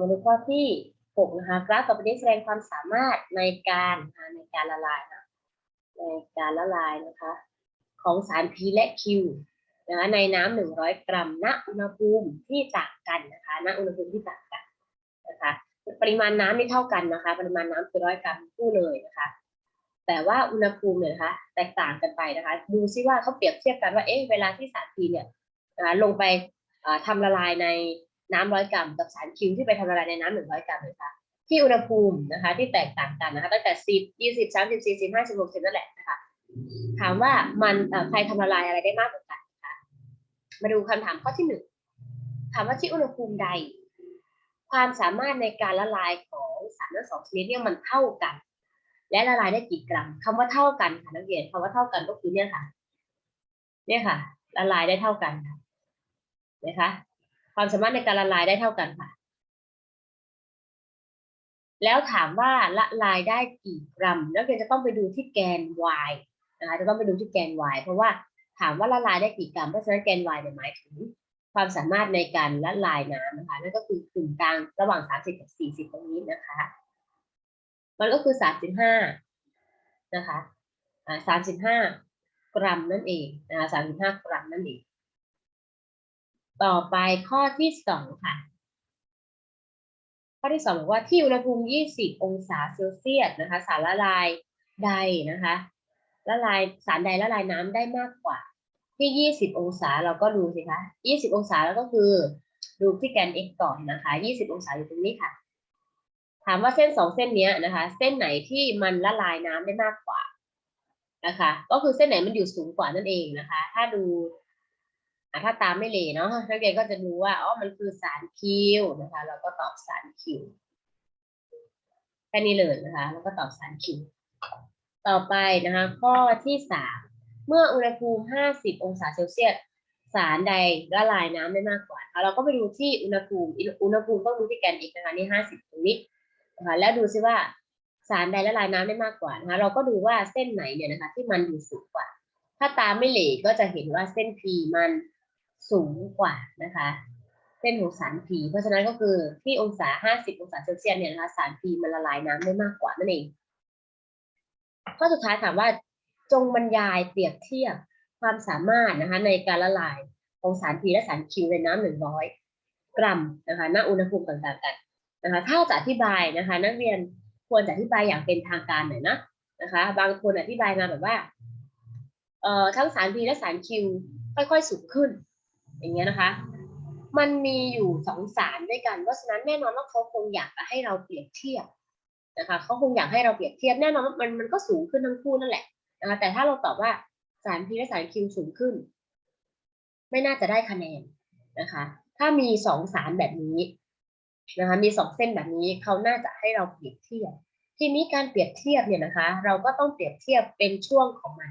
มาดูข้อที่หกนะคะ กราฟต่อไปนี้แสดงความสามารถในการในการละลายนะในการละลายนะคะ ของสาร P และ Q นะคะในน้ำหนึ่งร้อยกรัมณอุณหภูมิที่ต่างกันนะคะณอุณหภูมิที่ต่างกันนะคะปริมาณน้ำไม่เท่ากันนะคะ ปริมาณน้ำคือร้อยกรัมคู่เลยนะคะ แต่ว่าอุณหภูมิเนี่ยนะคะแตกต่างกันไปนะคะ ดูซิว่าเขาเปรียบเทียบกันว่าเอ๊ะเวลาที่สาร P เนี่ยลงไปอ่าทำละลายใน น้ำร้อยกรัมกับสาร Q ที่ไปทำละลายในน้ำหนึ่งร้อยกรัมเลยค่ะที่อุณหภูมินะคะที่แตกต่างกันนะคะตั้งแต่สิบยี่สิบสามสิบสี่สิบห้าสิบหกสิบนั่นแหละนะคะถามว่ามันใครทำละลายอะไรได้มากกว่ากันนะคะมาดูคำถามข้อที่หนึ่งถามว่าที่อุณหภูมิใด ความสามารถในการละลายของสารทั้งสองชนิดเนี่ยมันเท่ากัน และละลายได้กี่กรัมคำว่าเท่ากันค่ะนักเรียนคำว่าเท่ากันก็คือเนี่ยค่ะ เนี่ยค่ะ ละลายได้เท่ากันนะคะ ความสามารถในการละลายได้เท่ากันค่ะ แล้วถามว่าละลายได้กี่กรัม นักเรียนจะต้องไปดูที่แกน y นะคะจะต้องไปดูที่แกน y เพราะว่าถามว่าละลายได้กี่กรัมเพราะฉะนั้นแกน y เนี่ยหมายถึงความสามารถในการละลายน้ำนะคะนั่นก็คือกึ่งกลางระหว่าง 30 กับ 40 ตรงนี้นะคะ มันก็คือ 35 นะคะ 35 กรัมนั่นเองนะคะ35 กรัมนั่นเอง ต่อไปข้อที่สองค่ะ ข้อที่สองบอกว่าที่อุณหภูมิ 20 องศาเซลเซียสนะคะ สารละลายใดนะคะละลายสารใดละลายน้ำได้มากกว่า ที่ 20 องศาเราก็ดูสิคะ 20 องศาแล้วก็คือดูที่แกน x ก่อนนะคะ 20 องศาอยู่ตรงนี้ค่ะ ถามว่าเส้นสองเส้นนี้นะคะ เส้นไหนที่มันละลายน้ำได้มากกว่านะคะ ก็คือเส้นไหนมันอยู่สูงกว่านั่นเองนะคะ ถ้าดู ถ้าตามไม่เหลเนาะนักเรียนก็จะรู้ว่าอ๋อมันคือสารคิวนะคะเราก็ตอบสารคิวแค่นี้เลยนะคะ แล้วก็ตอบสารคิวต่อไปนะคะ ข้อที่สามเมื่ออุณหภูมิ 50 องศาเซลเซียสสารใดละลายน้ำได้มากกว่า เราก็ไปดูที่อุณหภูมิ อุณหภูมิต้องดูที่แกน x นะคะนี่ 50 ตรงนี้นะคะแล้วดูซิว่าสารใดละลายน้ำได้มากกว่านะคะเราก็ดูว่าเส้นไหนเนี่ยนะคะที่มันอยู่สูงกว่า ถ้าตามไม่เหลก็จะเห็นว่าเส้น P มัน สูงกว่านะคะเส้นของสาร P เพราะฉะนั้นก็คือที่องศา 50 องศาเซลเซียสเนี่ยนะคะสาร P มันละลายน้ำได้มากกว่านั่นเองข้อสุดท้ายถามว่าจงบรรยายเปรียบเทียบความสามารถนะคะในการละลายของสาร P และสาร Q ในน้ำ100กรัมนะคะณอุณหภูมิต่างๆกันนะคะถ้าจะอธิบายนะคะ นักเรียนควรจะอธิบายอย่างเป็นทางการหน่อยนะนะคะ บางคนอธิบายมาแบบว่าเอ่อทั้งสาร P และสาร Q ค่อยๆสูงขึ้น อย่างเงี้ยนะคะ มันมีอยู่สองสารด้วยกัน เพราะฉะนั้นแน่นอนว่าเขาคงอยากจะให้เราเปรียบเทียบนะคะเขาคงอยากให้เราเปรียบเทียบแน่นอนว่ามันมันก็สูงขึ้นทั้งคู่นั่นแหละนะคะแต่ถ้าเราตอบว่าสาร P และสาร Q สูงขึ้น ไม่น่าจะได้คะแนนนะคะ ถ้ามีสองสารแบบนี้นะคะมีสองเส้นแบบนี้เขาน่าจะให้เราเปรียบเทียบ ทีนี้การเปรียบเทียบเนี่ยนะคะ เราก็ต้องเปรียบเทียบเป็นช่วงของมัน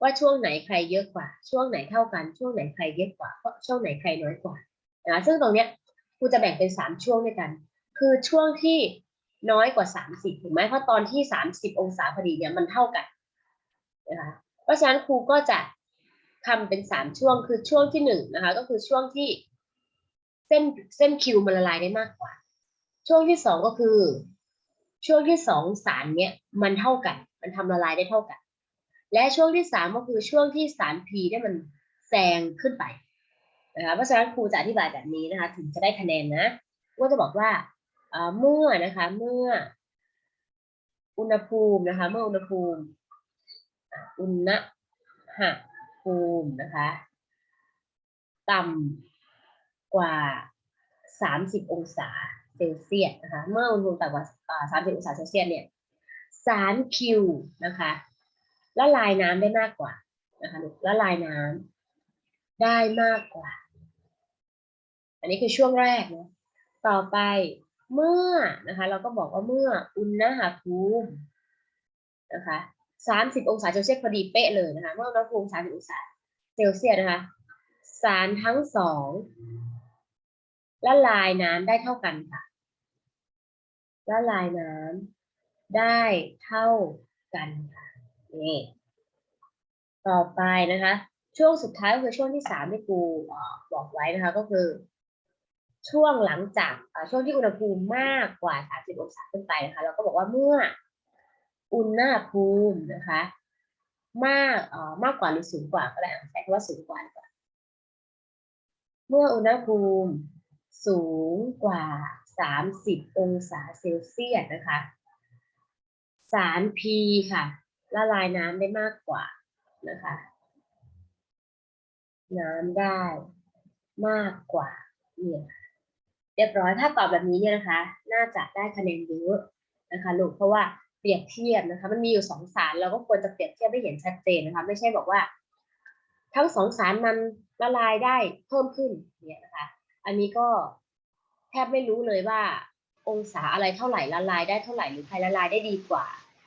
ว่าช่วงไหนใครเยอะกว่า ช่วงไหนเท่ากัน ช่วงไหนใครเยอะกว่าช่วงไหนใครน้อยกว่านะซึ่งตรงเนี้ยครูจะแบ่งเป็นสามช่วงด้วยกัน คือช่วงที่น้อยกว่าสามสิบถูกไหมเพราะตอนที่สามสิบองศาพอดีเนี่ยมันเท่ากันนะคะเพราะฉะนั้นครูก็จะทำเป็นสามช่วงคือช่วงที่หนึ่งนะคะก็คือช่วงที่เส้นเส้นคิวมันละลายได้มากกว่า ช่วงที่สองก็คือ ช่วงที่สองสารเนี้ยมันเท่ากัน มันทำละลายได้เท่ากัน และช่วงที่สามก็คือช่วงที่สาร P ได้มันแซงขึ้นไปนะคะเพราะฉะนั้นครูจะอธิบายแบบนี้นะคะ ถึงจะได้คะแนนนะก็จะบอกว่าเมื่อนะคะ เมื่อ อุณหภูมินะคะ เมื่ออุณหภูมิ อุณหภูมินะคะ ต่ำกว่า 30 องศาเซลเซียสนะคะ เมื่ออุณหภูมิต่ำกว่า 30 องศาเซลเซียสเนี่ย สารคิวนะคะ ละลายน้ำได้มากกว่านะคะละลายน้ำได้มากกว่า อันนี้คือช่วงแรกนะต่อไปเมื่อนะคะ เราก็บอกว่าเมื่ออุณหภูมินะคะสามสิบองศาเซลเซียสพอดีเป๊ะเลยนะคะเมื่ออุณหภูมิสามสิบองศาเซลเซียสนะคะ สารทั้งสองละลายน้ำได้เท่ากันค่ะละลายน้ำได้เท่ากันค่ะ นี่ต่อไปนะคะ ช่วงสุดท้ายก็คือช่วงที่สามที่ครูบอกไว้นะคะ ก็คือ ช่วงหลังจากช่วงที่อุณหภูมิมากกว่า 30 องศาขึ้นไปนะคะ เราก็บอกว่าเมื่ออุณหภูมินะคะ มากอ่อมากกว่าหรือสูงกว่าก็ได้อะใช้คำว่าสูงกว่าดีกว่า เมื่ออุณหภูมิสูงกว่า 30 องศาเซลเซียสนะคะ สาร P ค่ะ ละลายน้ำได้มากกว่านะคะ น้ำได้มากกว่าเนี่ยเรียบร้อยถ้าตอบแบบนี้เนี่ยนะคะ น่าจะได้คะแนนเยอะนะคะลูกเพราะว่าเปรียบเทียบนะคะ มันมีอยู่สองสารเราก็ควรจะเปรียบเทียบให้เห็นชัดเจนนะคะ ไม่ใช่บอกว่า ทั้งสองสารมันละลายได้เพิ่มขึ้นเนี่ยนะคะ อันนี้ก็แทบไม่รู้เลยว่าองศาอะไรเท่าไหร่ละลายได้เท่าไหร่หรือใครละลายได้ดีกว่า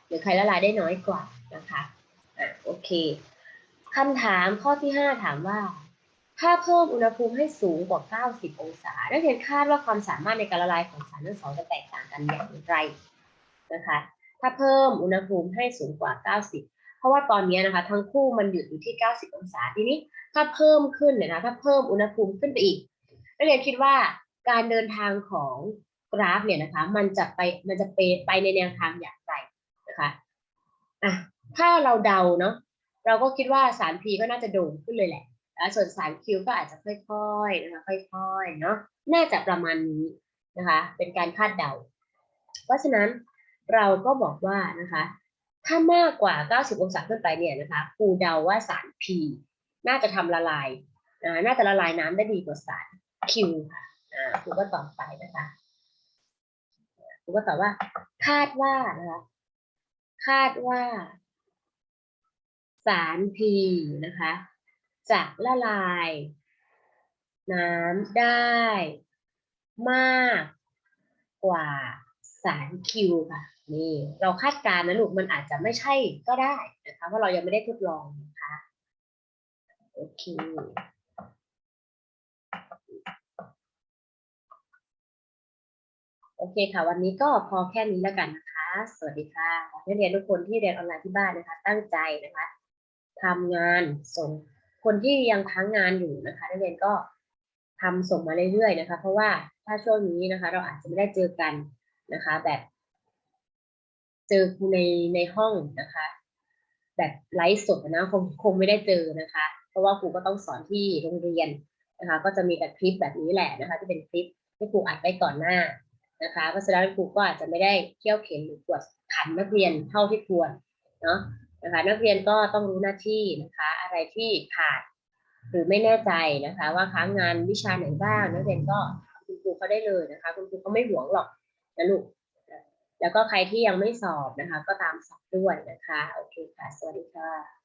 หรือใครละลายได้น้อยกว่านะคะอะโอเคคำถามข้อที่ห้าถามว่า ถ้าเพิ่มอุณหภูมิให้สูงกว่า 90 องศา นักเรียนคาดว่าความสามารถในการละลายของสารทั้งสองจะแตกต่างกันอย่างไรนะคะ ถ้าเพิ่มอุณหภูมิให้สูงกว่า 90 เพราะว่าตอนนี้นะคะทั้งคู่มันหยุดอยู่ที่ 90 องศาทีนี้ ถ้าเพิ่มขึ้นเนี่ยนะถ้าเพิ่มอุณหภูมิขึ้นไปอีก นักเรียนคิดว่าการเดินทางของกราฟเนี่ยนะคะ มันจะไปมันจะไปไปในแนวทางอย่างไร นะคะอะถ้าเราเดาเนาะเราก็คิดว่าสาร P ก็น่าจะโด่งขึ้นเลยแหละแล้วส่วนสาร Q ก็อาจจะค่อยๆนะคะค่อยๆเนาะน่าจะประมาณนี้นะคะ เป็นการคาดเดา เพราะฉะนั้นเราก็บอกว่านะคะ ถ้ามากกว่า 90 องศาขึ้นไปเนี่ยนะคะครูเดาว่าสาร P น่าจะทำละลายอ่าน่าจะละลายน้ำได้ดีกว่าสาร Q ค่ะครูก็ตอบไปนะคะครูก็ตอบว่าคาดว่านะคะ คาดว่า สาร P นะคะ จะละลาย น้ำได้ มากกว่าสารคิวค่ะนี่เราคาดการณ์นะลูกมันอาจจะไม่ใช่ก็ได้นะคะเพราะเรายังไม่ได้ทดลองนะคะโอเค โอเคค่ะ วันนี้ก็พอแค่นี้แล้วกันนะคะ สวัสดีค่ะนักเรียนทุกคนที่เรียนออนไลน์ที่บ้านนะคะ ตั้งใจนะคะทำงานส่งคนที่ยังค้างงานอยู่นะคะนักเรียนก็ทำส่งมาเรื่อยๆนะคะ เพราะว่าถ้าช่วงนี้นะคะ เราอาจจะไม่ได้เจอกันนะคะ แบบ เจอในในห้องนะคะ แบบไลฟ์สดนะคงคงไม่ได้เจอนะคะ เพราะว่าครูก็ต้องสอนที่โรงเรียนนะคะ ก็จะมีแต่คลิปแบบนี้แหละนะคะ ที่เป็นคลิปที่ครูอัดไว้ก่อนหน้า นะคะเพราะฉะนั้นครูก็อาจจะไม่ได้เขี่ยวเข็นหรือกวดขันนักเรียนเท่าที่ควรเนาะนะคะนักเรียนก็ต้องรู้หน้าที่นะคะอะไรที่ขาดหรือไม่แน่ใจนะคะ ว่าค้างงานวิชาไหนบ้างนักเรียนก็คุณครูเขาได้เลยนะคะ คุณครูเขาไม่หวงหรอกนะลูกแล้วก็ใครที่ยังไม่สอบนะคะ ก็ตามสอบด้วยนะคะโอเคค่ะสวัสดีค่ะ